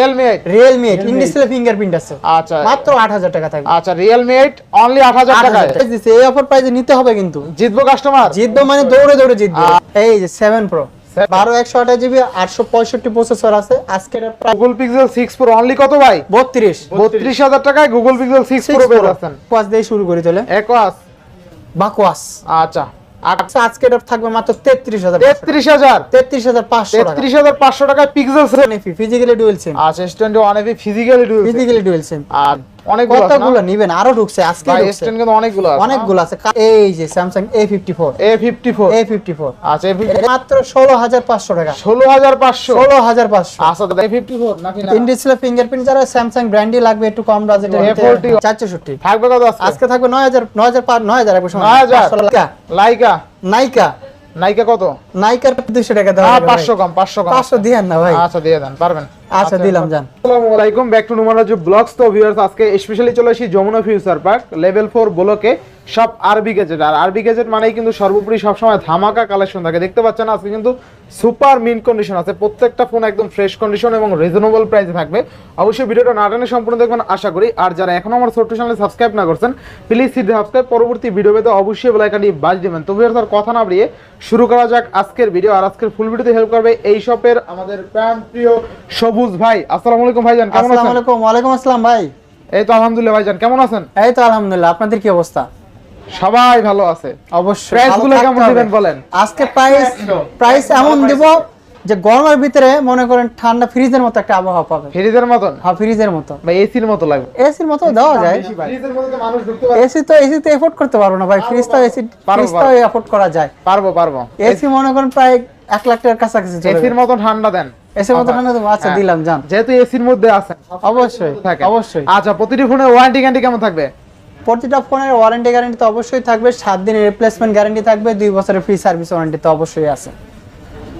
Realme eight Realme eight in display fingerprint আছে। আচ্ছা। মাত্র আট হাজার টাকা থাকবে। আচ্ছা রিয়েলমি এইট অনলি 8,000 টাকা। দিচ্ছে। এই অফার প্রাইসে নিতে হবে কিন্তু। জিতবো কাস্টমার জিতবো মানে দৌড়ে দৌড়ে জিতবে। এই যে সেভেন প্রো বারো একশো আঠাশ জিবি আটশো পঁয়ষট্টি প্রসেসর আছে। আজকের Google Pixel six Pro only কত ভাই? বত্রিশ। বত্রিশ হাজার টাকায় গুগল পিক্সেল সিক্স প্রো পেয়ে যাচ্ছেন দিয়ে শুরু করি তাহলে। একোয়াস বাকোয়াস। আচ্ছা। আজকে এটা থাকবে মাত্র তেত্রিশ হাজার তেত্রিশ হাজার? তেত্রিশ হাজার পাঁচশো তেত্রিশ হাজার পাঁচশো টাকায় পিক্সেল ফিজিক্যালি ডুয়েল সিম আচ্ছা twenty one FE physically dual physically dual SIM আর অনেকগুলো কতগুলো নিবেন? আরও ঢুকছে আজকে ঢুকছে। কিন্তু অনেকগুলো আছে অনেকগুলো আছে। এই যে ফোর এ ফিফটি ফোর আচ্ছা এ মাত্র ষোলো হাজার পাঁচশো টাকা। ষোলো হাজার পাঁচশো? ষোলো হাজার পাঁচশো। আচ্ছা এ ফিফটি ফোর নাকি না? ইন ডিসপ্লে ফিঙ্গারপ্রিন্ট যারা স্যামসাং ব্র্যান্ডই লাগবে একটু কম বাজেটের A40 চারশোষট্টি থাকবে কত আজকে? আজকে থাকবে নয় হাজার নয় হাজার পাঁচ নয় হাজার 9,000 নাইকা লাইকা নাইকা নাইকা কত? নাইকার 200 টাকা দাও হ্যাঁ হবে পাঁচশো কম পাঁচশো কম। পাঁচশো দিয়েন না ভাই। আচ্ছা দিয়ে দেন পারবেন? আচ্ছা দিলাম যান। আসসালামু আলাইকুম ব্যাক টু নুমারাজু ব্লগস। তো ভিউয়ার্স আজকে স্পেশালি চলে আসি Jamuna Future Park level four ব্লকে সব আরবি গ্যাজেট আর আরবি গ্যাজেট মানেই কিন্তু সর্বোপরি সবসময় ধামাকা কালেকশন থাকে। দেখতে পাচ্ছেন আজকে কিন্তু সুপার মিন কন্ডিশন আছে। প্রত্যেকটা ফোন একদম ফ্রেশ কন্ডিশন এবং রিজনেবল প্রাইসে থাকবে। অবশ্যই ভিডিওটা না টানে সম্পূর্ণ দেখবেন আশা করি। আর যারা এখনও আমার ছোট্ট চ্যানেলে সাবস্ক্রাইব না করছেন প্লিজ সিদ্ধি সাবস্ক্রাইব পরবর্তী ভিডিও পেতে অবশ্যই বেলাইকাটি বাজ দেবেন। তো ভিউয়ার্স আর কথা না বাড়িয়ে শুরু করা যাক আজকের ভিডিও আর আজকের ফুল ভিডিওতে হেল্প করবে এই শপের আমাদের প্রাণ প্রিয় সবুজ ভাই। আসসালামু আলাইকুম ভাইজান কেমন আসসালামু আছেন আলাইকুম আসসালাম ভাই। এই তো আলহামদুলিল্লাহ ভাইজান কেমন আছেন? এই তো আলহামদুলিল্লাহ। আপনাদের কি অবস্থা? সবাই ভালো আছে। অবশ্যই। Price গুলো কেমন দিবেন বলেন? আজকে প্রাইস প্রাইস এমন দেব যে গরমের ভিতরে মনে করেন ঠান্ডা ফ্রিজের মতো একটা আবহাওয়া পাবে ফ্রিজের মতন? হ্যাঁ ফ্রিজের মতো বা এসির মতো লাগবে। এসির মতো দেওয়া যায়। ফ্রিজের মধ্যে তো মানুষ ঢুকতে পারবে এসি তো এসি তো এফোর্ড করতে পারব না ভাই। ফ্রিজ তো এসি ফ্রিজ তো এফোর্ড করা যায়। পারব পারব। এসি মনে করেন প্রায় এক লাখ টাকার কাছাকাছি চলে এসির মতো ঠান্ডা দেন। এসির মতো ঠান্ডা দেবো। আচ্ছা হ্যাঁ। দিলাম যান। যেহেতু এসির মধ্যে আছে অবশ্যই থাকে। অবশ্যই। আচ্ছা প্রতিটি ফোনের ওয়ারেন্টি গ্যারান্টি কেমন থাকবে? প্রতিটা ফোনের ওয়ারেন্টি গ্যারান্টি তো অবশ্যই থাকবে সাত দিনের রিপ্লেসমেন্ট গ্যারান্টি থাকবে দুই বছরের ফ্রি সার্ভিস ওয়ারেন্টি তো অবশ্যই আছে।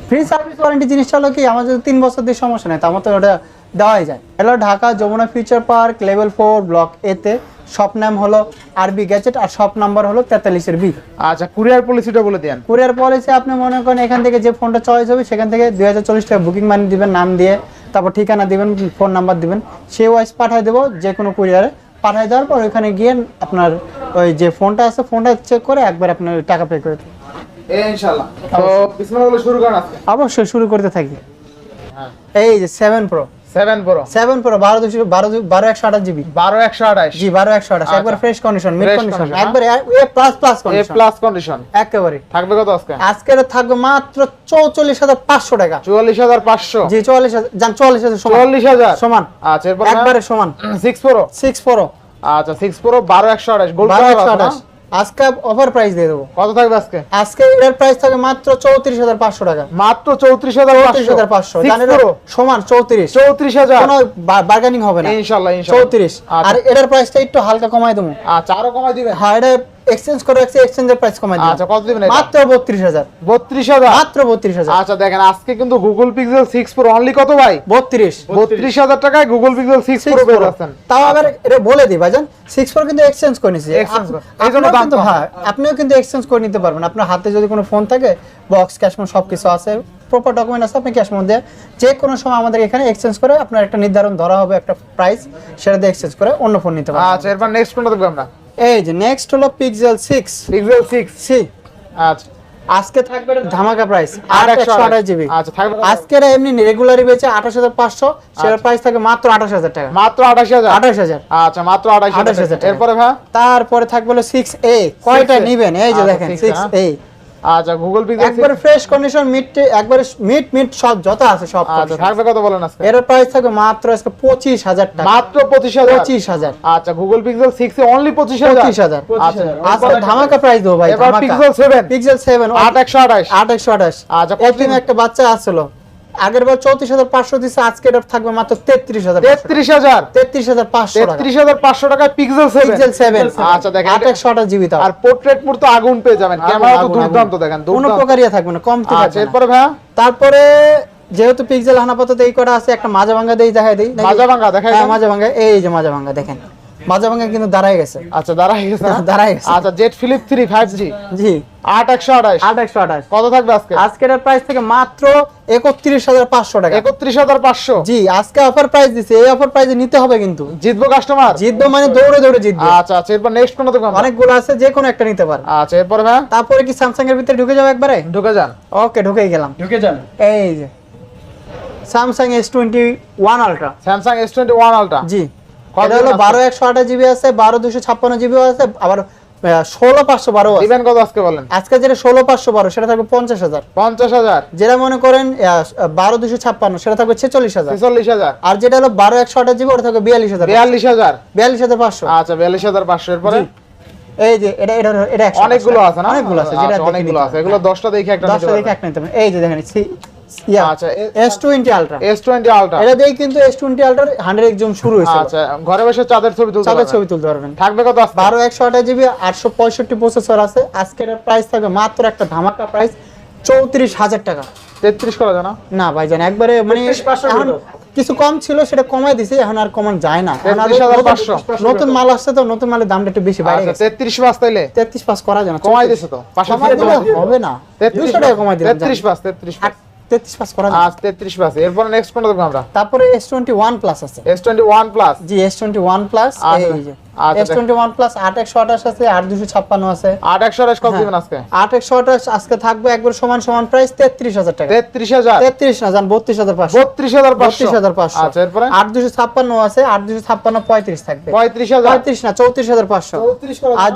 ফ্রি সার্ভিস ওয়ারেন্টি জিনিসটা হলো কি আমার যদি তিন বছর দিয়ে সমস্যা নেই তো আমার তো ওটা দেওয়াই যায়। হলো Dhaka Jamuna Future Park level four block এতে শপ নাম হলো আরবি গ্যাজেট আর শপ নাম্বার হলো তেতাল্লিশের বি আচ্ছা কুরিয়ার পলিসিটা বলে দেন। কুরিয়ার পলিসি আপনি মনে করেন এখান থেকে যে ফোনটা চয়েস হবে সেখান থেকে দুই হাজার চল্লিশ টাকা বুকিং মানি দিবেন নাম দিয়ে তারপর ঠিকানা দিবেন ফোন নাম্বার দিবেন। সে ওয়াইজ পাঠিয়ে দেবো যে কোনো কুরিয়ারে পাঠিয়ে দেওয়ার পর ওইখানে গিয়ে আপনার ওই যে ফোনটা আছে ফোনটা চেক করে একবার আপনার টাকা পে করে দেবেন। অবশ্যই। শুরু করতে থাকি। এই যে seven Pro 7 Pro seven Pro বারো দুশো বারো বারো একশো আঠাশ জিবি। 12 128 জি বারো একশো আঠাশ। একবার ফ্রেশ কন্ডিশন মিড কন্ডিশন একবার A plus plus condition plus condition একেবারে। থাকবে কত আজকে? থাকবে মাত্র চৌচল্লিশ হাজার পাঁচশো টাকা। 44500 জি চুয়াল্লিশ হাজার যান চুয়াল্লিশ হাজার সমান। 44000 সমান। আচ্ছা একবারে সমান। 6 প্রো সিক্স প্রো আচ্ছা 6 প্রো 12 128 গোল্ড বারো একশো আঠাশ? আজকে অফার প্রাইস দিয়ে দেবো। কত থাকবে আজকে? আজকে এটার প্রাইস থাকে মাত্র চৌত্রিশ হাজার পাঁচশো টাকা। মাত্র 34500 চৌত্রিশ হাজার পাঁচশো। জানেন এটা সমান চৌত্রিশ। 34000 কোনো বার্গেনিং হবে না। ইনশাল্লাহ চৌত্রিশ। আচ্ছা। আর এটার প্রাইসটা একটু হালকা কমাই দেবো। আচ্ছা আরও কমাই দিবে হ্যাঁ এটা এক্সচেঞ্জ করে রাখছি এক্সচেঞ্জের প্রাইস কমাই আচ্ছা কত দিবেন মাত্র বত্রিশ হাজার। 32000 মাত্র বত্রিশ হাজার। আচ্ছা দেখেন আজকে কিন্তু গুগল পিক্সেল 6 প্রো অনলি কত ভাই? বত্রিশ। 32000 টাকায় গুগল পিক্সেল 6 প্রো পেয়ে যাচ্ছেন তাও আবার এটা বলে দিই ভাইজান সিক্স ফোর কিন্তু এক্সচেঞ্জ করে নিছি। করে। এই জন্য দাম হ্যাঁ আপনিও কিন্তু এক্সচেঞ্জ করে নিতে পারবেন। আপনার হাতে যদি কোনো ফোন থাকে বক্স ক্যাশমোন সব কিছু আছে প্রপার ডকুমেন্ট আছে আপনি ক্যাশমোন দিয়ে যে কোনো সময় আমাদের এখানে এক্সচেঞ্জ করে আপনার একটা নির্ধারণ ধরা হবে একটা প্রাইস সেটা দিয়ে এক্সচেঞ্জ করে অন্য ফোন নিতে পারবেন। আচ্ছা এরপর নেক্সট কোনটা দেখব আমরা। এই যে নেক্সট হলো পিক্সেল 6 পিক্সেল 6 সি। আচ্ছা। আজকে থাকবে ধামাকা প্রাইস একশো আঠাশ জিবি। আচ্ছা থাকবে আজকের এমনি রেগুলারই বেচে আঠাশ হাজার পাঁচশো। সেটার প্রাইস থাকে মাত্র আঠাশ হাজার টাকা। মাত্র 28000 আঠাশ হাজার। আচ্ছা মাত্র 28000 28,000 টাকা। এরপরে ভাই? তারপরে থাকবে হলো সিক্স এ কয়টা 6A? নিবেন? এই যে আচ্ছা, দেখেন 6A, সিক্স এ আচ্ছা গুগল পিক্সেল একবারে ফ্রেশ কন্ডিশন মিট একবারে মিট মিট সব যত আছে সব আচ্ছা থাকবে কত বলেন আজকে? এর প্রাইস থাকবে মাত্র আজকে পঁচিশ হাজার টাকা। মাত্র 25000 পঁচিশ হাজার। আচ্ছা গুগল পিক্সেল 6 এ অনলি 25000 পঁচিশ হাজার। আচ্ছা আজকে ধামাকা প্রাইস দেবো ভাই এবার পিক্সেল 7 পিক্সেল 7 8128 আট একশো আঠাশ। আচ্ছা, কত দিন? একটা বাচ্চা আসছিল আগের বার চৌত্রিশ হাজার পাঁচশো দিচ্ছে আজকে এটা থাকবে মাত্র তেত্রিশ হাজার 33000 তেত্রিশ হাজার? পাঁচশো টাকা। 33500 টাকায় পিক্সেল 7 পিক্সেল সেভেন আচ্ছা দেখেন আট একশো আঠাশ জিবি আর পোর্ট্রেট মোড তো আগুন পেয়ে যাবেন। ক্যামেরা তো দুর্দান্ত। দেখেন কোনো প্রকারই থাকবে না কম আচ্ছা থাকবে এরপরে ভাই তারপরে যেহেতু পিক্সেল হানাপাততে এই কটা আছে একটা মাজা ভাঙ্গা দিয়ে দেখাই দিই? মাজা ভাঙ্গা দেখাই হ্যাঁ মাজা ভাঙ্গা এই যে মাজা ভাঙ্গা দেখেন। মাজা ভাঙা কিন্তু দাঁড়ায় গেছে। আচ্ছা গেছে? দাঁড়ায় গেছে। আচ্ছা Z Flip three five G জি। আট একশো আঠাশ। আট একশো আঠাশ। কত থাকবে আজকে? আজকের প্রাইস থেকে মাত্র একত্রিশ হাজার পাঁচশো টাকা। একত্রিশ হাজার পাঁচশো। জি আজকে অফার প্রাইস দিছে এই অফার প্রাইসে নিতে হবে কিন্তু। জিতবো কাস্টমার জিতবে মানে দৌড়ে দৌড়ে জিতবে। আচ্ছা আচ্ছা এরপর নেক্সট কোন আমরা? অনেকগুলো আছে যে কোনো একটা নিতে পারে। আচ্ছা এরপর ভাই তারপরে কি স্যামসাং এর ভিতরে ঢুকে যাবে একবারে? ঢুকে যান। ওকে ঢুকেই গেলাম। ঢুকে যান। এই যে। Samsung S twenty one Ultra Samsung S twenty one Ultra জি। এটা হলো বারো একশো আঠাশ জিবি আছে বারো দুশো ছাপ্পান্ন জিবি আছে আবার ষোলো পাঁচশো বারো দিবেন কত আজকে বলেন? আজকে যেটা ষোলো পাঁচশো বারো সেটা থাকবে পঞ্চাশ হাজার। পঞ্চাশ হাজার? যেটা মনে করেন বারো দুশো ছাপ্পান্ন সেটা থাকবে ছেচল্লিশ হাজার। ছেচল্লিশ হাজার। আর যেটা হলো বারো একশো আঠাশ জিবি ওটা থাকবে বিয়াল্লিশ হাজার। বিয়াল্লিশ হাজার? বিয়াল্লিশ হাজার পাঁচশো। আচ্ছা বিয়াল্লিশ হাজার পাঁচশো। এরপরে? এই যে এটা এটা এটা অনেকগুলো আছে না? অনেকগুলো আছে যেটা আচ্ছা, অনেকগুলো আছে। এগুলো দশটা দেখে একটা দশটা দেখে একটা নিতে এই যে দেখেন আচ্ছা, আলট্রা আলট্রা এটা দিয়ে কিন্তু শুরু হয়েছে আচ্ছা ঘরে বসে চাঁদের ছবি তুলতে চাঁদের ছবি তুলতে পারবেন। থাকবে কত আজকে? বারো একশো জিবি আটশো পঁয়ষট্টি প্রসেসর আছে। আজকের প্রাইস থাকবে মাত্র একটা ধামাকা প্রাইস চৌত্রিশ হাজার টাকা। তেত্রিশ করা যায় না। না ভাইজান একবারে মানে কিছু কম ছিল সেটা কমাই দিছে এখন আর কমান যায় না। এখন আরও 33,500 নতুন- মাল আসছে তো নতুন মালের দামটা একটু বেশি বাইরে আচ্ছা গেছে। তেত্রিশ পাঁচ তাইলে? তেত্রিশ পাস করা যায় না। কমাই দিছে তো পাঁচশো কমাই দিলে হবে না। দুশো টাকা কমাই দিলাম তেত্রিশ পাঁচ তেত্রিশ পাঁচ। তেত্রিশ পাস করা। আজ তেত্রিশ পাঁচ এরপরে নেক্সট কোনটা দেখব আমরা? তারপরে এস টোয়েন্টি ওয়ান প্লাস আছে। এস টোয়েন্টি ওয়ান প্লাস জি এস টোয়েন্টি ওয়ান প্লাস এই যে। এস টোয়েন্টি ওয়ান প্লাস আট একশো আঠাশ আছে আট দুশো ছাপ্পান্ন আছে। আট একশো আঠাশ কত। দিবেন আজকে? আট একশো আঠাশ আজকে থাকবে একবার সমান সমান প্রাইস তেত্রিশ হাজার টাকা। তেত্রিশ হাজার? তেত্রিশ না জান বত্রিশ হাজার পাঁচশো। বত্রিশ হাজার বত্রিশ হাজার পাঁচশো। আচ্ছা এরপরে? আট দুশো ছাপ্পান্ন আছে আট দুশো ছাপ্পান্ন পঁয়ত্রিশ থাকবে। পঁয়ত্রিশ হাজার? পঁয়ত্রিশ না চৌত্রিশ হাজার পাঁচশো। আর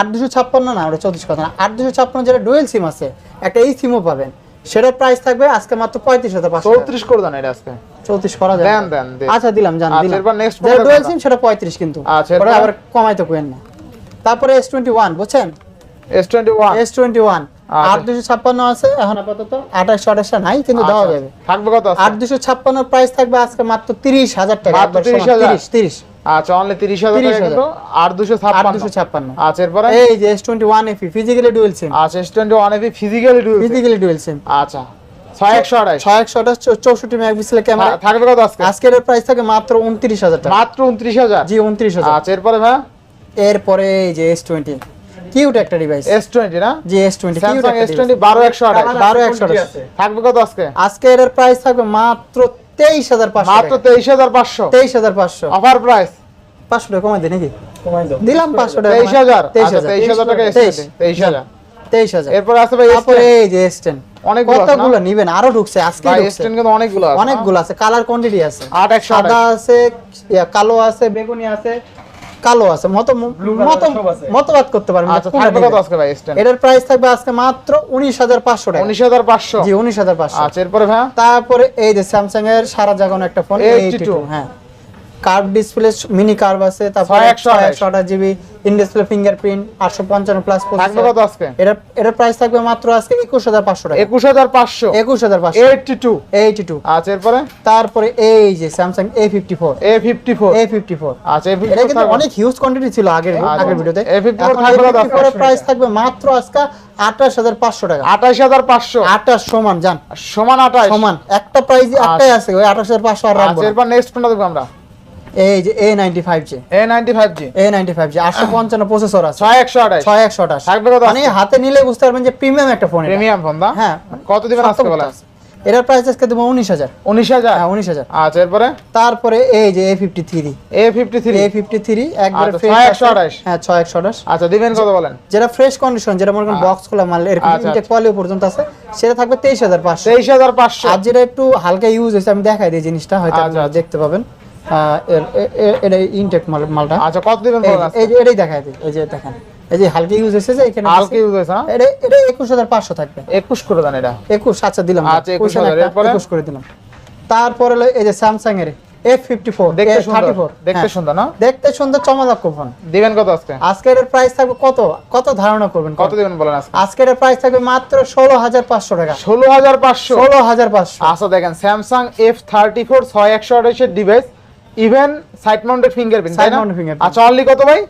আট দুশো ছাপ্পান্ন না চৌত্রিশ কথা না আট দুশো ছাপ্পান্ন ডুয়েল সিম আছে একটা এই সিমও পাবেন। সেটার প্রাইস থাকবে আজকে মাত্র পঁয়ত্রিশ হাজার পাঁচশো চৌত্রিশ করে দেন এটা আজকে। চৌত্রিশ করা যায় দেন, দেন। আচ্ছা দিলাম জান আচ্ছা, দিলাম। ডুয়েল সিম সেটা পঁয়ত্রিশ কিন্তু। আচ্ছা, আবার কমাইতে কোয়েন না। তারপরে এস টোয়েন্টি ওয়ান বুঝছেন? S twenty one S twenty one. আট দুশো ছাপ্পান্ন আছে এখন আপাতত আঠাশশো আঠাশটা নাই কিন্তু দেওয়া যাবে। থাকবে কত আট দুশো ছাপ্পান্ন প্রাইস থাকবে আজকে মাত্র তিরিশ হাজার টাকা মাত্র একবার সমান, 30,000? তিরিশ তিরিশ। আচ্ছা অনলি 30,000 টাকা কিন্তু আট দুশো ছাপ্পান্ন। আচ্ছা এরপরে? এই যে ফিজিক্যালি ডুয়েল সিম আচ্ছা physically dual physically dual SIM আচ্ছা ক্যামেরা থা- থাকবে কত আজকে? আজকের প্রাইস থাকে মাত্র টাকা। মাত্র উনত্রিশ হাজার? জি উনত্রিশ হাজার। আচ্ছা এরপরে ভাই? এরপরে এই যে এস টোয়েন্টি কিউট একটা ডিভাইস এস টোয়েন্টি না? জি S twenty Samsung S twenty বারো একশো আঠাশ বারো একশো আঠাশ। থাকবে কত আজকে? আজকে এর প্রাইস থাকবে মাত্র তেইশ হাজার পাঁচশো মাত্র তেইশ হাজার পাঁচশো। তেইশ হাজার পাঁচশো। অফার প্রাইস পাঁচশো টাকা কমাই দিই নাকি? কমাই দিলাম পাঁচশো টাকা। তেইশ হাজার। তেইশ আচ্ছা টাকা এস তেইশ। তেইশ হাজার। তেইশ হাজার। এরপরে আছে ভাই তারপরে এই যে এস টেন অনেকগুলো কতগুলো নিবেন? আরও ঢুকছে আজকে ঢুকছে। কিন্তু অনেকগুলো আছে অনেকগুলো আছে। কালার কোয়ান্টিটি আছে। সাদা আছে কালো আছে বেগুনি আছে কালো আছে মত মত মতবাদ করতে পারবেন আচ্ছা এটার প্রাইস থাকবে আজকে মাত্র উনিশ হাজার পাঁচশো টাকা। উনিশ হাজার পাঁচশো? জি উনিশ হাজার পাঁচশো। আচ্ছা এরপরে ভাই? তারপরে এই যে স্যামসাং এর সারা জাগানো একটা ফোন 82 হ্যাঁ। কার্ভ ডিসপ্লে মিনি কার্ভ আছে তারপরে 6128 একশো আঠাশ জিবি ইন ডিসপ্লে ফিঙ্গারপ্রিন্ট আটশো পঞ্চান্ন প্লাস থাকবে কত আজকে। এটা এটার প্রাইস থাকবে মাত্র আজকে একুশ হাজার পাঁচশো টাকা। একুশ হাজার পাঁচশো। একুশ হাজার পাঁচশো। এইটটি টু এইটি টু আচ্ছা এরপরে? তারপরে এই যে ফোর এ ফিফটি ফোর আচ্ছা এটা কিন্তু অনেক হিউজ কোয়ান্টিটি ছিল আগের আচ্ছা। আগের ভিডিওতে। A54 থাকবে কত প্রাইস থাকবে মাত্র আজকে আঠাশ হাজার পাঁচশো টাকা। আঠাশ হাজার পাঁচশো। আঠাশ সমান জান। সমান আঠাশ। সমান। একটা প্রাইস একটাই আছে ওই আঠাশ হাজার পাঁচশো আর রাখব আচ্ছা। এরপর নেক্সট কোনটা দেখব আমরা। এই যে A ninety five G A ninety five G A ninety five G আটশো পঞ্চান্ন প্রসেসর আছে। ছয় একশো আঠাশ। ছয় একশো আঠাশ মানে হাতে নিলে বুঝতে পারবেন যে প্রিমিয়াম একটা ফোন প্রিমিয়াম ফোন না? হ্যাঁ। কত দিবেন আজকে বলেন? এটার প্রাইস আজকে দেবো উনিশ হাজার। উনিশ হাজার? হ্যাঁ উনিশ হাজার। আচ্ছা এরপরে? তারপরে এই যে A fifty three A fifty three A fifty three একবারে আচ্ছা, fresh 6128 হ্যাঁ ছয় একশো আঠাশ। আচ্ছা দিবেন কত বলেন? যেটা ফ্রেশ কন্ডিশন যেটা মনে করেন বক্স খোলা মাল এরকম আচ্ছা, ইনটেক কোয়ালিটি পর্যন্ত আছে সেটা থাকবে তেইশ হাজার পাঁচশো। তেইশ হাজার পাঁচশো। আর যেটা একটু হালকা ইউজ হয়েছে আমি দেখাই দিই জিনিসটা হয়তো আচ্ছা, আচ্ছা। দেখতে পাবেন। এটা ইনটেক মালটা। আচ্ছা কত দিবেন এই যে- আজকে? এই যে এটাই দেখাই দিই এই যে দেখেন। এই যে হালকা ইউজ হয়েছে যে এখানে হালকা ইউজ হয়েছে এটা এটা একুশ হাজার পাঁচশো থাকবে। একুশ করে দেন এটা। একুশ আচ্ছা দিলাম। আচ্ছা, 21,000 একুশ করে দিলাম। তারপরে এই যে স্যামসাং এর এফ ফিফটি ফোর দেখতে থার্টি সুন্দর। ফোর দেখতে সুন্দর না? দেখতে সুন্দর চমৎকার ফোন দিবেন কত আজকে? আজকের এর প্রাইস থাকবে কত? কত ধারণা করবেন কত? দিবেন বলেন আজকে? আজকের এর প্রাইস থাকবে মাত্র ষোলো হাজার পাঁচশো টাকা। ষোলো হাজার পাঁচশো? ষোলো হাজার পাঁচশো। আচ্ছা দেখেন স্যামসাং এফ থার্টি ফোর ছয় একশো আঠাশের device even side mounted fingerprint side mounted fingerprint. আচ্ছা অনলি কত ভাই?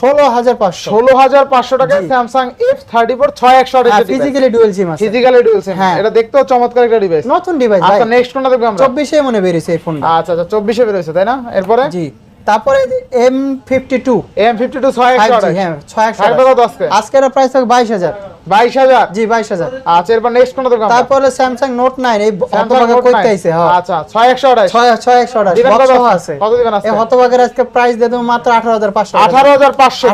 ষোলো হাজার পাঁচশো। ষোলো হাজার পাঁচশো টাকায় স্যামসাং এফ থার্টি ফোর ছয় একশো physically dual SIM physically dual SIM হ্যাঁ। এটা দেখতেও চমৎকার একটা ডিভাইস নতুন ডিভাইস ভাই। আচ্ছা নেক্সট কোনটা দেখব আমরা? চব্বিশে মনে বেরিয়েছে এই ফোনটা আচ্ছা আচ্ছা চব্বিশে বেরিয়েছে তাই না? এরপরে? জি। তারপরে M fifty two M fifty two ছয় হ্যাঁ ছয় আজকের প্রাইস থাকবে বাইশ হাজার। বাইশ হাজার? জি বাইশ হাজার। আচ্ছা এরপর নেক্সট কোন দোকান? তারপরে স্যামসাং নোট নাইন এই হতভাগা করতে আইছে হ্যাঁ। আচ্ছা ছয় একশো ছয় ছয় একশো? আছে? কত দিবেন আজকে? এই হতভাগের আজকে প্রাইস দিয়ে দেবো মাত্র আঠারো হাজার পাঁচশো আঠারো হাজার পাঁচশো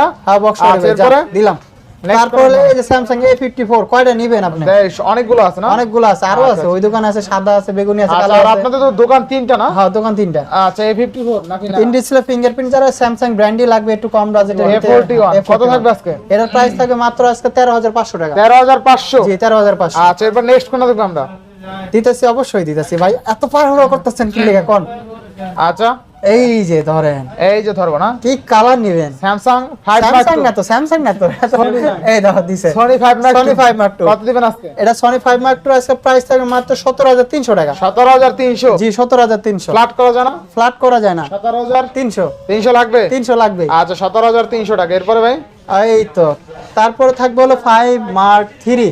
না? হ্যাঁ বক্স আচ্ছা দিলাম। তারপরে এই যে স্যামসাং এ কয়টা নিবেন আপনি? অনেকগুলো আছে না? অনেকগুলো আছে আরও আচ্ছা, আছে ওই দোকানে আছে সাদা আছে বেগুনি আছে আচ্ছা কালো আছে। আপনাদের তো দোকান তিনটা না? হ্যাঁ দোকান তিনটা। আচ্ছা এ ফিফটি ফোর নাকি না? ইন ডিসপ্লে ফিঙ্গারপ্রিন্ট যারা স্যামসাং ব্র্যান্ডই লাগবে একটু কম বাজেটের A41 কত থাকবে আজকে? এটার প্রাইস থাকবে মাত্র আজকে তেরো হাজার পাঁচশো টাকা। তেরো হাজার পাঁচশো? জি তেরো হাজার পাঁচশো। আচ্ছা এরপর নেক্সট কোন দোকান আমরা? দিতেছি অবশ্যই দিতেছি। ভাই এত পারহড়া করতেছেন কি লেখা কোন? আচ্ছা। এই যে ধরেন। এই যে ধরবো না? কি কালার নিবেন? স্যামসাং স্যামসাং না তো স্যামসাং না তো। এই দিছে। Sony five Mark Sony 5 Mark কত দিবেন আজকে? এটা সনি 5 মার্ক টু আজকে প্রাইস থাকবে মাত্র 17300 টাকা। 17300 জি 17300 ফ্ল্যাট করা যায় না? ফ্ল্যাট করা যায় না। 17300 300 লাগবে? 300 লাগবে। আচ্ছা 17300 টাকা। এরপরে ভাই? এই তো। তারপরে থাকবে হলো ফাইভ মার্ক থ্রি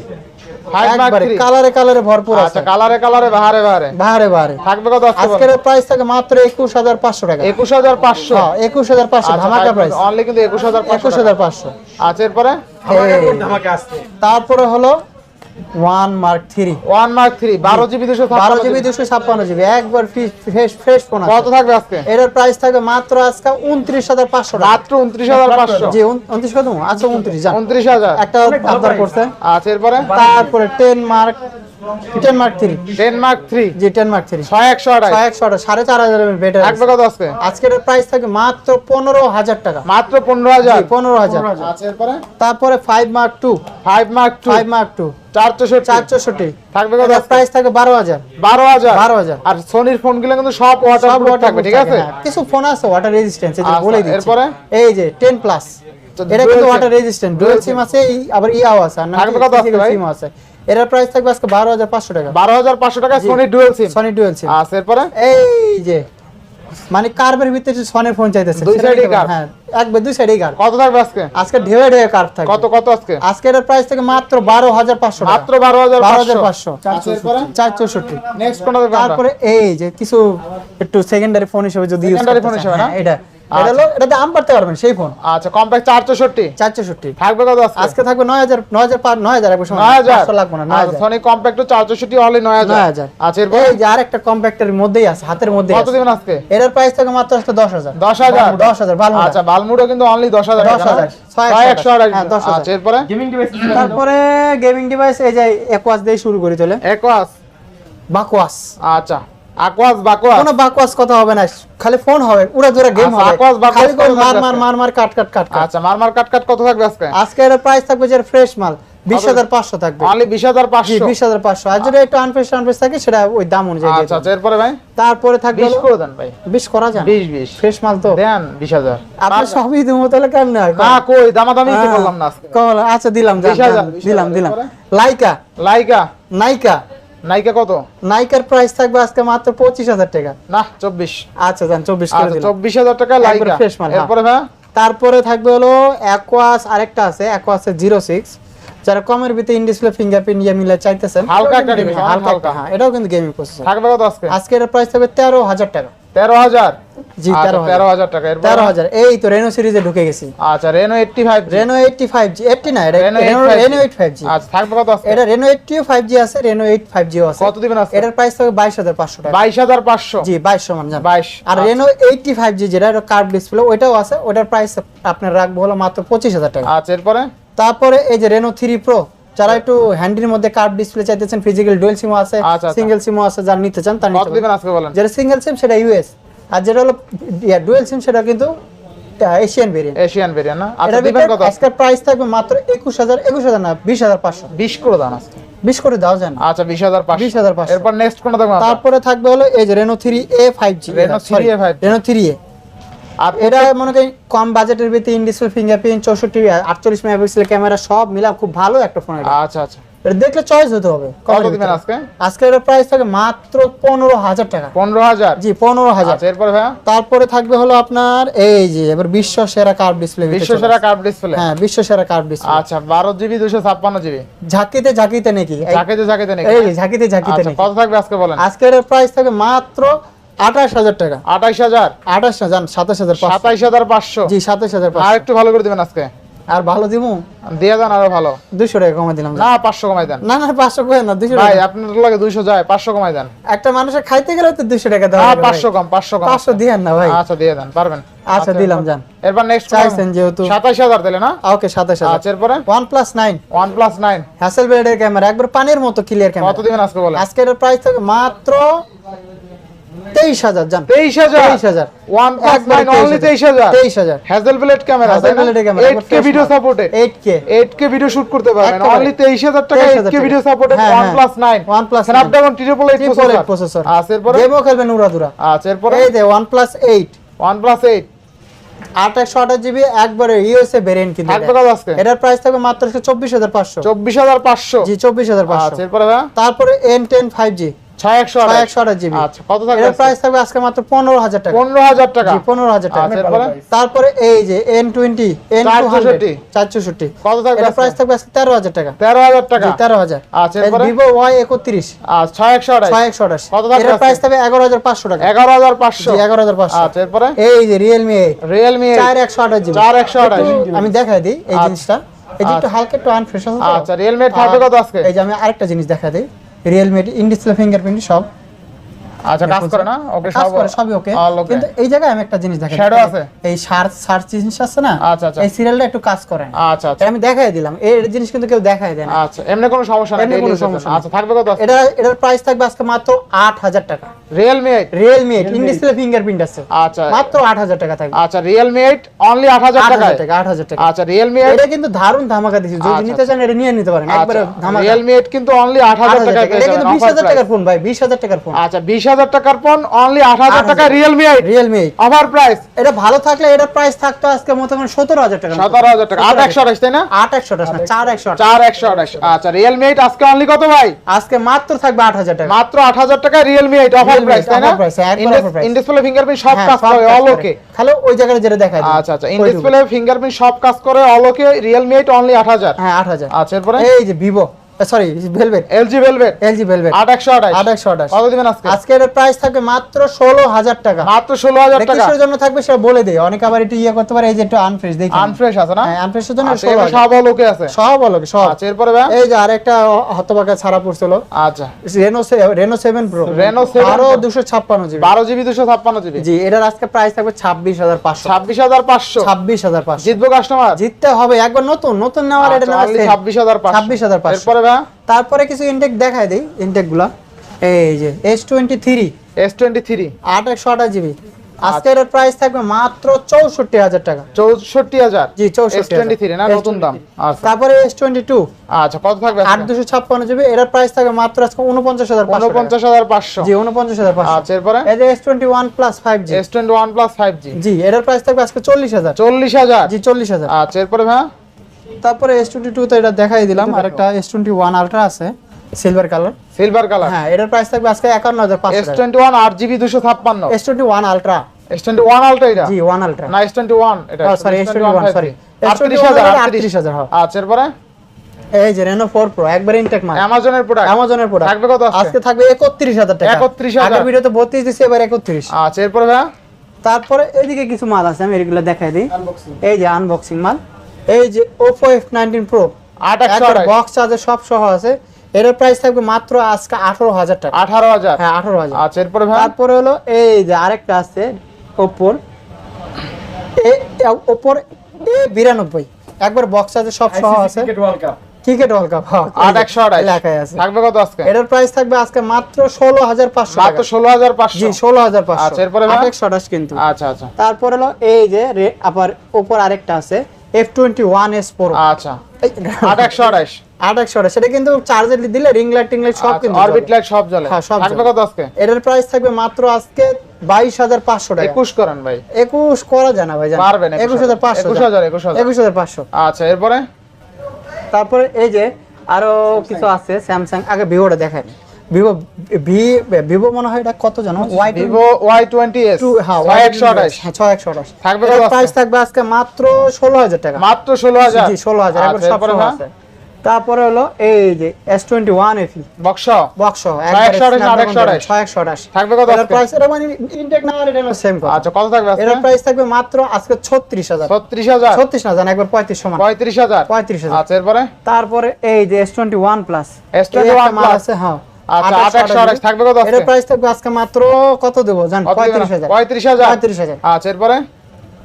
কালারে কালারে ভরপুর আছে। আচ্ছা কালারে কালারে বাহারে বাহারে। বাহারে বাহারে। থাকবে কত আজকের প্রাইস থাকে মাত্র একুশ হাজার পাঁচশো টাকা। একুশ হাজার পাঁচশো? হ্যাঁ একুশ হাজার পাঁচশো ধামাকা প্রাইস অনলি কিন্তু একুশ হাজার একুশ পাঁচশো হাজার পাঁচশো। আচ্ছা এরপরে? তারপরে হলো one Mark three. One Mark three বারো জিবি দুশো বারো জিবি। দুশো ছাপ্পান্ন জিবি একবার ফ্রেশ ফ্রেশ ফোন কত থাকবে আজকে? এটার প্রাইস থাকবে মাত্র আজকে উনত্রিশ হাজার পাঁচশো মাত্র উনত্রিশ হাজার পাঁচশো। জি উন- উনত্রিশ কত? আচ্ছা উনত্রিশ উনত্রিশ হাজার। একটা আবদার করছে। আচ্ছা এরপরে? তারপরে ten Mark ten Mark three ten Mark three জি টেন মার্ক থ্রি ছয় একশো আঠাশ। ছয় একশো আঠাশ, সাড়ে চার হাজার বেটার থাকবে কত আজকে আজকের প্রাইস থাকে মাত্র পনেরো হাজার টাকা। মাত্র পনেরো হাজার? পনেরো হাজার। আচ্ছা তারপরে five Mark two five Mark two five Mark two চার চৌষট্টি। থাকবে কত প্রাইস থাকে বারো হাজার। বারো হাজার? বারো হাজার। আর সোনির ফোনগুলো কিন্তু সব ওয়াটার থাকবে ঠিক আছে? হ্যাঁ। কিছু ফোন আছে ওয়াটার রেজিস্ট্যান্স আচ্ছা, বলে এরপরে? এই যে টেন প্লাস এটা কিন্তু ওয়াটার রেজিস্ট্যান্ট ডুয়েল সিম আছে আবার ইয়াও আছে। আর কত সিম আছে। এটার প্রাইস থাকবে আজকে বারো হাজার পাঁচশো টাকা। বারো হাজার পাঁচশো টাকা সোনির dual SIM Sony dual SIM আচ্ছা এরপরে? এই যে মানে কার্ভের ভিতরে সনের ফোন চাইতেছে দুই পারেন, curve? হ্যাঁ একবার দুই সাইডেই কার্ভ। কত থাকবে আজকে? আজকে ঢেউয়ে ঢেউয়ে কার্ভ থাকবে। কত কত আজকে? আজকে এটার প্রাইস থেকে মাত্র বারো হাজার পাঁচশো মাত্র বারো হাজার বারো হাজার পাঁচশো। আচ্ছা, এরপরে? চার চৌষট্টি। নেক্সট কোন তারপরে এই যে কিছু একটু সেকেন্ডারি ফোন হিসেবে যদি ইউজ Secondary phone হিসেবে না? এটা। এটা হলো পারবেন সেই ফোন আচ্ছা কম্প্যাক্ট থাকবে কত আজকে? আজকে থাকবে নয় হাজার নয় হাজার পার নয় হাজার একবার নয় হাজার? লাগবে না নয় হাজার। সোনি কম্প্যাক্ট হলে নয় হাজার। নয় হাজার। আচ্ছা এরপর? এই যে আর একটা কম্প্যাক্টের মধ্যেই আছে হাতের মধ্যে কত দিবেন আজকে? এটার প্রাইস থাকে মাত্র আজকে দশ হাজার। দশ হাজার? দশ হাজার ভালো আচ্ছা বালমুডো কিন্তু অনলি দশ হাজার। দশ হাজার। ছয় একশো। আঠাশ। হ্যাঁ, দশ হাজার। আচ্ছা এরপরে? তারপরে গেমিং ডিভাইস এই যে একোয়াস দিয়ে শুরু করি চলে। একোয়াস বাকোয়াস। আচ্ছা। আকোয়াস বাকোয়াস। কোনো বাকওয়াস কথা হবে না খালি ফোন হবে উড়া জোড়া গেম আচ্ছা, হবে। বাকওয়াস, বাকওয়াস খালি মার মার মার মার কাট কাট কাট আচ্ছা মারমার কাট কাট কত থাকবে আজকে? আজকে এর প্রাইস থাকবে যে ফ্রেশ মাল বিশ হাজার পাঁচশো থাকবে। অনলি বিশ হাজার পাঁচশো? বিশ হাজার পাঁচশো। আর যদি একটু আনফ্রেশ আনফ্রেশ থাকে সেটা ওই দাম অনুযায়ী আচ্ছা আচ্ছা এরপরে ভাই? তারপরে থাকবে বিশ করে দেন ভাই। বিশ করা যায় বিশ বিশ। ফ্রেশ মাল তো। দেন বিশ হাজার। আপনি সবই দেবো তাহলে কেমন হয়? না কই? দামাদামি। করলাম না আজকে। আচ্ছা দিলাম যান, 20,000, যান, দিলাম দিলাম। লাইকা। লাইকা। নাইকা। নাইকা কত? নাইকার প্রাইস থাকবে আজকে মাত্র পঁচিশ হাজার টাকা। না চব্বিশ। আচ্ছা যান চব্বিশ আচ্ছা দিলাম। চব্বিশ হাজার টাকা লাইকা। ফ্রেশ মাল, হ্যাঁ। এরপরে ভাই? তারপরে থাকবে হলো অ্যাকোয়াস আরেকটা আছে অ্যাকোয়াসের জিরো সিক্স যারা কমের ভিতরে ইন ডিসপ্লে ফিঙ্গারপ্রিন্ট ইয়ে মিলে চাইতেছেন হালকা হালকা। হ্যাঁ এটাও কিন্তু গেমিং প্রসেসর থাকবে কত আজকে? আজকে এর প্রাইস থাকবে তেরো হাজার টাকা। তেরো হাজার? জি আচ্ছা, তেরো তেরো হাজার হাজার টাকা। এরপর? তেরো হাজার। এই তো রেনো সিরিজে ঢুকে গেছি। আচ্ছা Reno eighty five Reno eighty five G eighty না এটা Reno 85G Reno eight five G আচ্ছা থাকবে কত আজকে? এটা রেনো এইটটিও ফাইভ জি আছে রেনো এইট ফাইভ জিও আছে। কত দিবেন আজকে? এটার প্রাইস থাকবে বাইশ হাজার পাঁচশো টাকা। বাইশ হাজার পাঁচশো। জি বাইশশো মান জান। বাইশ আর রেনো এইটটি ফাইভ জি যেটা কার্ভ ডিসপ্লে ওইটাও আছে। ওটার প্রাইস আপনার রাখব হলো মাত্র পঁচিশ হাজার টাকা। আচ্ছা এরপরে? তারপরে এই যে রেনো থ্রি প্রো যারা একটু হ্যান্ডির মধ্যে কার্ভ ডিসপ্লে চাইতেছেন ফিজিক্যাল ডুয়েল সিমও আছে আচ্ছা, আচ্ছা। সিঙ্গেল সিমও আছে যারা নিতে চান তার নিতে দিবেন পারেন। যেটা সিঙ্গেল সিম সেটা ইউএস আর যেটা হলো ডুয়েল সিম সেটা কিন্তু এশিয়ান ভেরিয়েন্ট এশিয়ান ভেরিয়েন্ট না? আচ্ছা দিবেন কত আজকের প্রাইস থাকবে মাত্র একুশ হাজার একুশ হাজার না বিশ হাজার পাঁচশো। বিশ করে দেন আজকে বিশ করে দাও জান আচ্ছা বিশ হাজার পাঁচশো। 20,500 এরপর নেক্সট কোনটা দেখব আমরা? তারপরে থাকবে হলো এই যে A five G Reno 3A 5G Reno three A আর এটা মনে করি কম বাজেটের ভিতরে ইন ডিসপ্লে ফিঙ্গারপ্রিন্ট চৌষট্টি আটচল্লিশ মেগাপিক্সেল ক্যামেরা সব মিলা খুব ভালো একটা ফোন আচ্ছা আচ্ছা। এটা দেখলে চয়েস হতে হবে। কত দিবেন আজকে? আজকে এর প্রাইস থাকে মাত্র পনেরো হাজার টাকা। পনেরো হাজার? জি পনেরো হাজার। আচ্ছা এরপর ভাইয়া? তারপরে থাকবে হলো আপনার এই যে এবার বিশ্ব সেরা কার্ভ ডিসপ্লে বিশ্ব সেরা কার্ভ ডিসপ্লে হ্যাঁ বিশ্ব সেরা কার্ভ ডিসপ্লে আচ্ছা বারো জিবি দুশো ছাপ্পান্ন জিবি? ঝাঁকিতে ঝাঁকিতে নাকি? ঝাঁকেতে ঝাঁকেতে নাকি? এই ঝাঁকিতে ঝাঁকিতে আচ্ছা নাকি। কত থাকবে আজকে বলেন? আজকের প্রাইস থাকে মাত্র আঠাশ হাজার টাকা। আঠাইশ হাজার? আঠাশ হাজার সাতাশ হাজার। সাতাইশ হাজার পাঁচশো। জি সাতাশ হাজার আর। একটু ভালো করে দিবেন আজকে। আর ভালো দিব দিয়ে দেন আরও ভালো। দুইশো টাকা কমাই দিলাম। না পাঁচশো কমাই দেন। না না পাঁচশো করে না দুইশো ভাই আপনার লাগে দুইশো যায় পাঁচশো কমাই দেন। একটা মানুষের খাইতে গেলে তো দুইশো টাকা দেওয়া হ্যাঁ পাঁচশো কম পাঁচশো কম। পাঁচশো দিয়েন না ভাই। আচ্ছা দিয়ে দেন পারবেন। আচ্ছা দিলাম যান। এরপর নেক্সট চাইছেন যেহেতু। সাতাইশ হাজার দিলে না? ওকে সাতাশ হাজার। আচ্ছা এরপরে? OnePlus nine OnePlus nine হ্যাসেল ব্লেডের ক্যামেরা একবার পানির মতো ক্লিয়ার কত ক্যামেরা দিবেন আজকে বলে আজকে এটার প্রাইস থাকে মাত্র তেইশ হাজার জান। তেইশ হাজার? তেইশ হাজার। ওয়ান প্লাস নাইন অনলি তেইশ হাজার। তেইশ হাজার? Hasselblad camera eight K video সাপোর্টে eight K eight K video shoot করতে পারবেন। একেবারে। অনলি তেইশ হাজার টাকা এইট কে ভিডিও সাপোর্টে OnePlus nine OnePlus nine। Snapdragon triple eight processor আচ্ছা এরপরে? গেমও খেলবেন উড়াদুরা। আচ্ছা এরপরে? এই যে OnePlus eight OnePlus eight আট একশো আঠাশ জিবি একবারে ইউএসএ ভেরিয়েন্ট কিন্তু এটার প্রাইস থাকবে মাত্র চব্বিশ হাজার পাঁচশো। চব্বিশ হাজার পাঁচশো। জি চব্বিশ হাজার পাঁচশো। আচ্ছা তারপরে এন টেন ফাইভ জি ছয় একশো জিবি। আচ্ছা কত থাকবে এটার প্রাইস থাকবে আজকে মাত্র পনেরো হাজার টাকা। পনেরো হাজার টাকা? পনেরো হাজার টাকা। আচ্ছা তারপরে এই যে N twenty N two hundred 464 চারশোষট্টি কত থাকবে এটার প্রাইস থাকবে আজকে তেরো হাজার টাকা। তেরো হাজার টাকা? তেরো হাজার। আচ্ছা ভিভো ওয়াই একত্রিশ। আচ্ছা ছয় একশো আঠাশ। ছয় একশো আঠাশ। কত থাকবে এটার প্রাইস থাকবে এগারো হাজার পাঁচশো টাকা। এগারো হাজার পাঁচশো। এগারো হাজার পাঁচশো। আচ্ছা এরপরে? এই যে রিয়েলমি এইট রিয়েলমি চার একশো আঠাশ জিবি। চার একশো আঠাশ। আমি দেখাই দিই এই। জিনিসটা। এই যে একটু হালকা একটু আনফ্রেশ আছে আচ্ছা রিয়েলমি থাকবে কত আজকে? এই যে আমি আরেকটা জিনিস দেখা দিই। রিয়েলমি ইন ডিসপ্লে ফিঙ্গারপ্রিন্ট সব। আচ্ছা কাজ করে না? ওকে সব করে সবই ওকে কিন্তু এই জায়গায় আমি একটা জিনিস দেখাই Shadow আছে? এই সার্চ সার্চ জিনিস আছে না? আচ্ছা, আচ্ছা। এই সিরিয়ালটা একটু কাজ করে। না। আচ্ছা। আচ্ছা আমি দেখাই দিলাম। এই জিনিস কিন্তু কেউ দেখাই দেয় না। আচ্ছা এমনি কোনো সমস্যা নাই এমনি কোনো সমস্যা আচ্ছা থাকবে কত? এটা এটার প্রাইস থাকবে আজকে মাত্র আট হাজার টাকা। Realme eight Realme eight in display fingerprint আছে। আচ্ছা। মাত্র আট হাজার টাকা থাকবে। আচ্ছা রিয়েলমি এইট অনলি আট হাজার আট টাকায়? হাজার টাকা আট হাজার টাকা। আচ্ছা রিয়েলমি এইট এটা কিন্তু দারুণ ধামাকা দিছি। যদি আচ্ছা, নিতে চান এটা নিয়ে নিতে পারেন। একবারে ধামাকা। রিয়েলমি এইট কিন্তু অনলি আট আট হাজার হাজার টাকায় টাকা। এটা কিন্তু যাবেন বিশ offer হাজার price। টাকার ফোন ভাই বিশ হাজার টাকার ফোন আচ্ছা বিশ হাজার টাকার ফোন অনলি আট হাজার টাকা Realme eight Realme offer price এটা ভালো থাকলে এটার প্রাইস থাকতো আজকে মতো সতেরো হাজার টাকা সতেরো হাজার টাকা। আট একশো আঠাশ তাই না? আট একশো আঠাশ চার একশো চার একশো আঠাশ। আচ্ছা রিয়েলমি এইট আজকে অনলি কত ভাই? আজকে মাত্র থাকবে আট হাজার টাকা। মাত্র আট হাজার টাকা রিয়েলমি এইট অফার প্রাইস তাই না? offer price, একবার offer price। In display fingerprint সব হ্যাঁ, কাজ করে অল ওকে তাহলে ওই জায়গায় যেটা দিই। আচ্ছা আচ্ছা। ইনডিসপ্লে ফিঙ্গারপ্রিন্ট সব কাজ করে all okay Realme eight only আট হাজার। হ্যাঁ আট হাজার। আচ্ছা এরপরে? এই যে Vivo sorry Velvet LG Velvet LG Velvet কত দিবেন আজকে? আজকে এর প্রাইস থাকবে মাত্র ষোলো হাজার টাকা। মাত্র ষোলো হাজার এটা টাকা। কিসের জন্য থাকবে সেটা বলে দেয় অনেক আবার একটু ইয়ে করতে পারে এই যে একটু আনফ্রেশ দেখি। আনফ্রেশ আছে না? হ্যাঁ জন্য আচ্ছা, সব অল ওকে আছে। সব বলো সব। আচ্ছা এরপরে ভাই? এই যে আরেকটা হতবাকা ছাড়া পড়ছিল। আচ্ছা। Reno Reno seven Pro Reno 7 আরও Pro। দুশো ছাপ্পান্ন জিবি বারো জিবি দুশো ছাপ্পান্ন জিবি জি এটার আজকে প্রাইস থাকবে ছাব্বিশ হাজার পাঁচশো। ছাব্বিশ হাজার পাঁচশো। ছাব্বিশ হাজার পাঁচশো। জিতবো কাস্টমার জিততে হবে একবার নতুন নতুন নেওয়ার এটা। ছাব্বিশ হাজার ছাব্বিশ হাজার পাঁচশো। এরপরে ভাই তারপরে কিছু ইনটেক দেখায় দিই ইনটেকগুলা। এই যে S twenty three S twenty three আট একশো আঠাশ জিবি। আজকে এটার প্রাইস থাকবে মাত্র চৌষট্টি হাজার টাকা। চৌষট্টি হাজার। জি, 64,000 এস টোয়েন্টি থ্রি না নতুন দাম? আচ্ছা। তারপরে এস টোয়েন্টি টু আচ্ছা কত থাকবে আট দুশো ছাপ্পান্ন জিবি এটার প্রাইস থাকবে মাত্র আজকে উনপঞ্চাশ হাজার টাকা। উনপঞ্চাশ হাজার পাঁচশো। জি উনপঞ্চাশ হাজার পাঁচশো। আচ্ছা এরপরে? এই যে S twenty one plus five G S twenty one plus five G জি এটার প্রাইস থাকবে আজকে চল্লিশ হাজার। চল্লিশ হাজার। জি চল্লিশ হাজার। আচ্ছা এরপরে ভাই তারপরে এস টোয়েন্টি টু তো এটা দেখাই দিলাম আর একটা এস টোয়েন্টি ওয়ান আলট্রা আছে সিলভার কালার সিলভার কালার হ্যাঁ এটার প্রাইস থাকবে আজকে একান্ন হাজার এস পাঁচশো টোয়েন্টি ওয়ান আট জিবি দুশো ছাপ্পান্ন S twenty one Ultra S twenty one Ultra এটা? জি ওয়ান আলট্রা না এস টোয়েন্টি ওয়ান এটা sorry S twenty one sorry S twenty আটত্রিশ হাজার ওয়ান আটত্রিশ হাজার হ্যাঁ। আচ্ছা এরপরে? এই যে রেনো ফোর প্রো একবার ইনটেক মাল। অ্যামাজনের প্রোডাক্ট অ্যামাজনের প্রোডাক্ট থাকবে কত আজকে? আজকে থাকবে একত্রিশ হাজার টাকা। 31,000 আগের ভিডিওতে বত্রিশ দিচ্ছে এবার একত্রিশ। আচ্ছা এরপরে ভাই? তারপরে এদিকে কিছু মাল আছে আমি এগুলো দেখাই দিই। এই যে আনবক্সিং মাল। এই যে ওপো এফ নাইনটিন প্রো আট একশো বক্স চার্জে সব সহ আছে। এটার প্রাইস থাকবে মাত্র আজকে আঠারো হাজার টাকা। আঠারো হাজার? হ্যাঁ আঠারো হাজার। আচ্ছা এরপরে তারপরে হলো এই যে আরেকটা আছে ওপোর ওপোর এ বিরানব্বই। একবার বক্স চার্জে সব সহ আছে। ক্রিকেট ওয়ার্ল্ড কাপ আট একশো আছে। থাকবে কত আজকে? এটার প্রাইস থাকবে আজকে মাত্র ষোলো হাজার পাঁচশো মাত্র ষোলো হাজার পাঁচশো। জি ষোলো হাজার পাঁচশো। আচ্ছা, এরপরে? একশো আঠাশ কিন্তু। আচ্ছা আচ্ছা। তারপর হলো এই যে আবার ওপর আরেকটা আছে। এফ টোয়েন্টি ওয়ান এস আচ্ছা। আট একশো আঠাশ। আট একশো আঠাশ। সেটা কিন্তু চার্জে দিলে রিং লাইট টিং লাইট সব কিন্তু অরবিট লাইট সব জ্বলে হ্যাঁ, সব থাকবে কত আজকে? এটার প্রাইস থাকবে মাত্র আজকে বাইশ হাজার পাঁচশো টাকা। একুশ করেন ভাই। একুশ করা যায় না ভাই জান। পারবেন, একুশ হাজার। পাঁচশো একুশ হাজার, একুশ হাজার। পাঁচশো। আচ্ছা এরপরে? তারপরে এই যে আরও কিছু আছে স্যামসাং আগে ভিভোটা দেখেন ভিভো ভি ভিভো মনে হয় এটা কত জানো? Y Vivo Y twenty S হ্যাঁ একশো আঠাশ। হ্যাঁ ছয় একশো আঠাশ। থাকবে? প্রাইস থাকবে আজকে মাত্র ষোলো হাজার টাকা। মাত্র ষোলো হাজার জি ষোলো হাজার। আচ্ছা? আছে। তারপরে হলো এই যে S twenty one FE box box? ছয় একশো আঠাশ থাকবে কত? প্রাইস এটা মানে ইনটেক না এটা সেম আচ্ছা কত থাকবে এটার প্রাইস থাকবে মাত্র আজকে ছত্রিশ হাজার। ছত্রিশ হাজার? ছত্রিশ না জান একবার পঁয়ত্রিশ সমান। পঁয়ত্রিশ হাজার? পঁয়ত্রিশ হাজার। আচ্ছা এরপরে? তারপরে এই যে S twenty one plus S21 মাল Plus। আছে হ্যাঁ।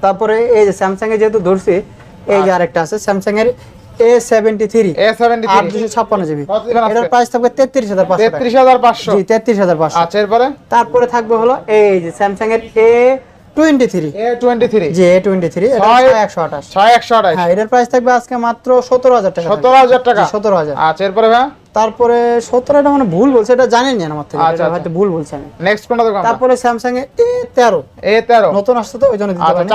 তারপরে এই যে আরেকটা আছে স্যামসাং এর A73 A73 856 জিবি। থাকবে তারপরে থাকবে হলো এই যে স্যামসাং এর এ 23 A23 জি A23 এটা 6128 6128 হ্যাঁ থাকবে মাত্র 17000 টাকা 17000 টাকা? আচ্ছা, তারপরে 17 মানে ভুল বলছে এটা জানেন আচ্ছা, আচ্ছা। ভুল বলছে আমি। নেক্সট কোনটা দোকান এ A13 নতুন আসছে তো ওইজন্য দিতে পারি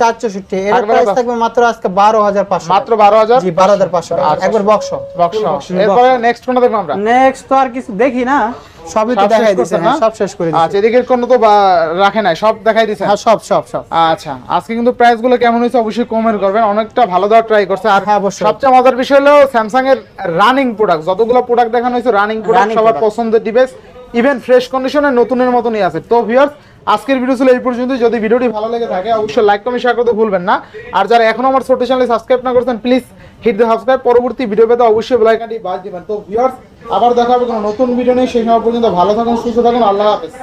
464 এর প্রাইস থাকবে মাত্র আজকে 12500 মাত্র 12000 জি 12500 একবার বক্স বক্স এরপরে নেক্সট কোনটা দেখব আমরা? নেক্সট তো আর কিছু দেখি না। সবই তো দেখাই দিছে হ্যাঁ, সব শেষ করে দিছে। আচ্ছা এদিকে কোনো তো রাখে নাই সব দেখাই দিছে? হ্যাঁ সব সব সব। আচ্ছা আজকে কিন্তু প্রাইসগুলো কেমন হয়েছে অবশ্যই কমেন্ট করবেন। অনেকটা ভালো দেওয়ার ট্রাই করছে। আর হ্যাঁ, অবশ্যই। সবচেয়ে মজার বিষয় হলো স্যামসাং এর রানিং প্রোডাক্ট যতগুলো প্রোডাক্ট দেখানো হয়েছে রানিং প্রোডাক্ট সবার পছন্দের ডিভাইস ইভেন ফ্রেশ কন্ডিশনে নতুনের মতনই আছে। তো ভিউয়ার্স আজকের ভিডিও ছিল এই পর্যন্ত যদি ভিডিওটি ভালো লেগে থাকে, অবশ্যই লাইক কমেন্ট শেয়ার করতে ভুলবেন না। আর যারা এখনও আমার ছোট চ্যানেলে সাবস্ক্রাইব না করছেন প্লিজ হিট দ্য সাবস্ক্রাইব পরবর্তী ভিডিও পেতে অবশ্যই বেল বাদ দিবেন। তো ভিউয়ার্স আবার দেখা হবে কোনো নতুন ভিডিও নিয়ে। সেই সময় পর্যন্ত ভালো থাকুন, সুস্থ থাকুন। আল্লাহ হাফেজ।